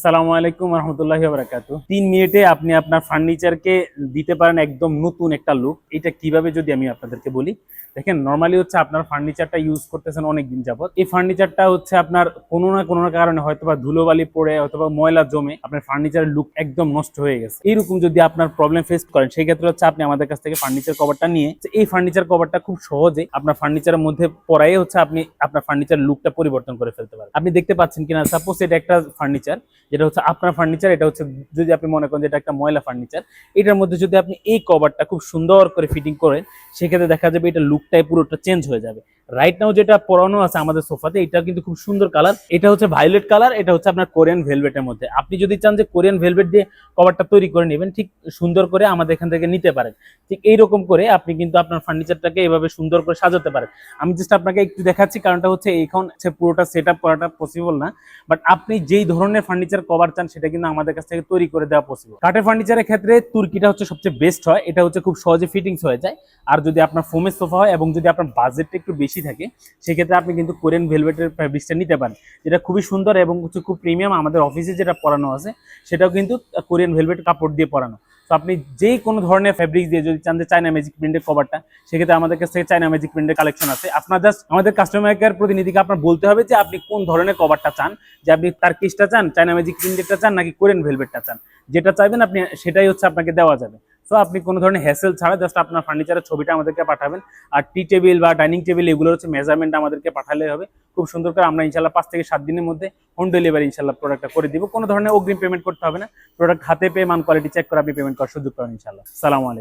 আসসালামু আলাইকুম রহমতুল্লাহি বারাকাতু তিন মিনিটে আপনি আপনার ফার্নিচারকে দিতে পারেন একদম নতুন একটা লুক এটা কীভাবে যদি আমি আপনাদেরকে বলি, দেখেন নর্মালি হচ্ছে আপনার ফার্নিচারটা ইউজ করতেছেন অনেক দিন যাবত এই ফার্নিচারটা হচ্ছে আপনার কোনো না কোনো কারণে হয়তো বা ধুলোবালি পড়ে অথবা ময়লা জমে আপনার ফার্নিচারের লুক একদম নষ্ট হয়ে গেছে। এইরকম যদি আপনার প্রবলেম ফেস করেন, সেই ক্ষেত্রে হচ্ছে আপনি আমাদের কাছ থেকে ফার্নিচার কভারটা নিয়ে এই ফার্নিচার কভারটা খুব সহজে আপনার ফার্নিচারের মধ্যে পরাই হচ্ছে আপনি আপনার ফার্নিচার লুকটা পরিবর্তন করে ফেলতে পারেন। আপনি দেখতে পাচ্ছেন কিনা সাপোজ এটা একটা ফার্নিচার যেটা হচ্ছে আপনার ফার্নিচার এটা হচ্ছে যদি আপনি মনে করেন যে এটা একটা ময়লা ফার্নিচার এটার মধ্যে যদি আপনি এই কভারটা খুব সুন্দর করে ফিটিং করেন, সেক্ষেত্রে দেখা যাবে এটা লুকটাই পুরোটা চেঞ্জ হয়ে যাবে। রাইট নাও যেটা পরানো আছে আমাদের সোফাতে, এটা কিন্তু খুব সুন্দর কালার এটা হচ্ছে ভায়োলেট কালার এটা হচ্ছে আপনার কোরিয়ান ভেলভেটের মধ্যে। আপনি যদি চান যে কোরিয়ান ভেলভেট দিয়ে কভারটা তৈরি করে নেবেন, ঠিক সুন্দর করে আমাদের এখান থেকে নিতে পারেন। ঠিক এইরকম করে আপনি কিন্তু আপনার ফার্নিচারটাকে এভাবে সুন্দর করে সাজাতে পারেন। আমি জাস্ট আপনাকে একটু দেখাচ্ছি, কারণটা হচ্ছে এখন হচ্ছে পুরোটা সেট করাটা পসিবল না। বাট আপনি যেই ধরনের ফার্নিচার কভার চান, সেটা কিন্তু আমাদের কাছ থেকে তৈরি করে দেওয়া পসিবল কাঠের ফার্নিচারের ক্ষেত্রে তুর্কিটা হচ্ছে সবচেয়ে বেস্ট হয়। এটা হচ্ছে খুব সহজে ফিটিংস হয়ে যায়। আর যদি আপনার ফোমের সোফা হয় এবং যদি আপনার বাজেটটা একটু বেশি থাকে, সেক্ষেত্রে আপনি কিন্তু কোরিয়ান ভেলভেটের ফ্যাব্রিক্সটা নিতে পারেন। যেটা খুবই সুন্দর এবং হচ্ছে খুব প্রিমিয়াম আমাদের অফিসে যেটা পরানো আছে, সেটাও কিন্তু কোরিয়ান ভেলভেট কাপড় দিয়ে পরানো। তো আপনি যেই কোনো ধরনের ফ্যাব্রিক দিয়ে যদি চান যে চায়না ম্যাজিক প্রিন্টের কভারটা সেক্ষেত্রে আমাদের কাছ থেকে চায়না ম্যাজিক প্রিন্টের কালেকশন আছে। আপনার জাস্ট আমাদের কাস্টমার কেয়ার প্রতিনিধিকে আপনার বলতে হবে যে আপনি কোন ধরনের কভারটা চান, যে আপনি তার কিসটা চান চায়না ম্যাজিক প্রিন্টেরটা চান নাকি কোরিয়ান ভেলভেটটা চান। যেটা চাইবেন আপনি সেটাই হচ্ছে আপনাকে দেওয়া যাবে। তো আপনি কোনো ধরনের হ্যাসেল ছাড়া জাস্ট আপনার ফার্নিচারের ছবিটা আমাদেরকে পাঠাবেন। আর টি টেবিল বা ডাইনিং টেবিল এগুলো হচ্ছে মেজারমেন্ট আমাদেরকে পাঠালে হবে। খুব সুন্দর করে আমরা ইনশাল্লাহ পাঁচ থেকে সাত দিনের মধ্যে হোম ডেলিভারি ইনশাল্লাহ প্রোডাক্টটা করে দিব। কোনো ধরনের অগ্রিম পেমেন্ট করতে হবে না। প্রোডাক্ট হাতে পেয়ে মান কোয়ালিটি চেক করে আপনি পেমেন্ট করার সুযোগ পাবেন ইনশাল্লাহ সালামু আলাইকুম।